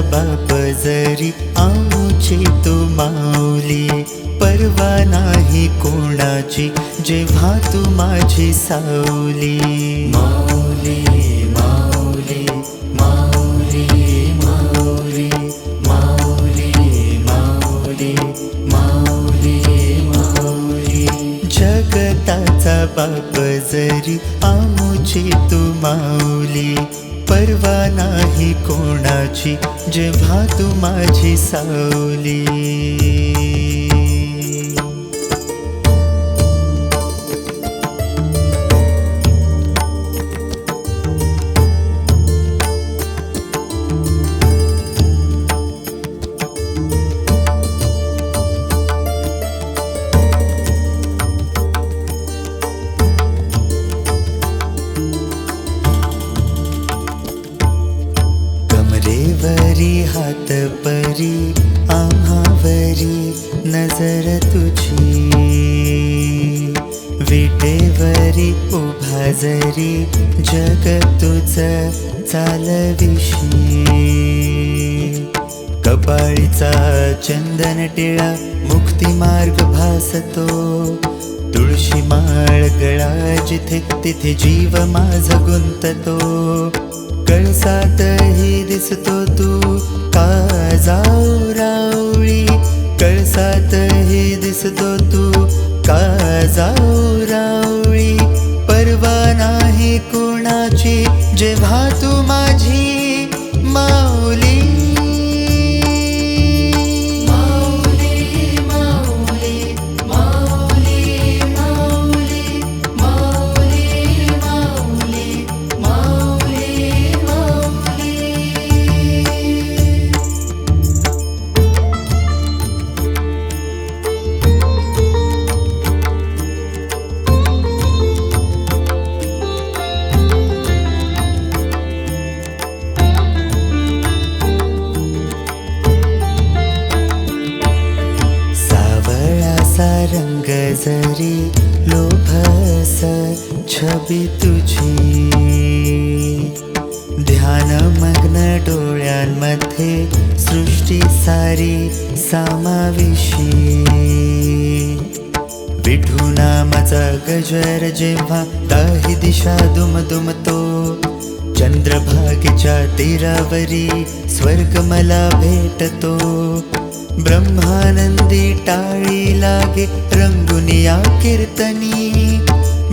बाप जरी आमची तू माऊली परवा नाही कोणाची जेव्हा तू माझी सावली. माऊली माऊली माऊली माऊली माऊली माऊली माऊली माऊली. जगताचा बाप जरी आमुची तू माऊली परवा नाही कोणाची जेव्हा तू माझी सावली. कमरेवरी हात परी आम्हावरी नजर तुझी. विटेवरी उभा जरी जग तुझ चालविशी. कपाळीचा चंदन टिळा मुक्ती मार्ग भासतो. तुळशी माळ गळा जिथे तिथे जीव माझ गुंततो. कळसातही दिसतो तू. का जाऊ रावळी कळसातही दिसतो तू. का जाऊ रावळी परवा नाही कोणाची. जेव्हा तू माझी सावळासा रंग जरी लोभस छबी तुझी। ध्यान मग्न डोळ्यांमध्ये सृष्टी सारी सामाविशी। नामाचा गजर जेव्हा दाही दिशा दुमदुमतो चंद्रभागेच्या तीरावरी स्वर्ग मला भेटतो ब्रह्मानंदी टाळी लागे रंगुनिया कीर्तनी।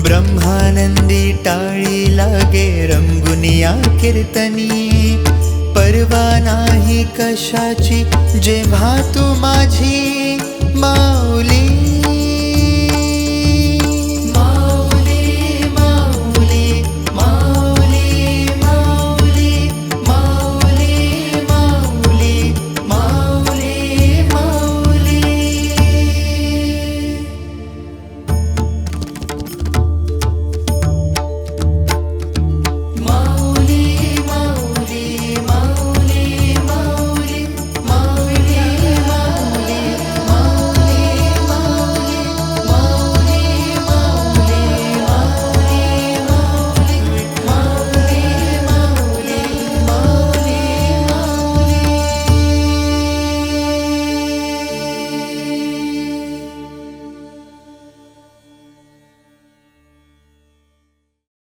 ब्रह्मानंदी टाळी लागे रंगुनिया कीर्तनी। परवा नाही कशाची जेव्हा तू माझी माऊली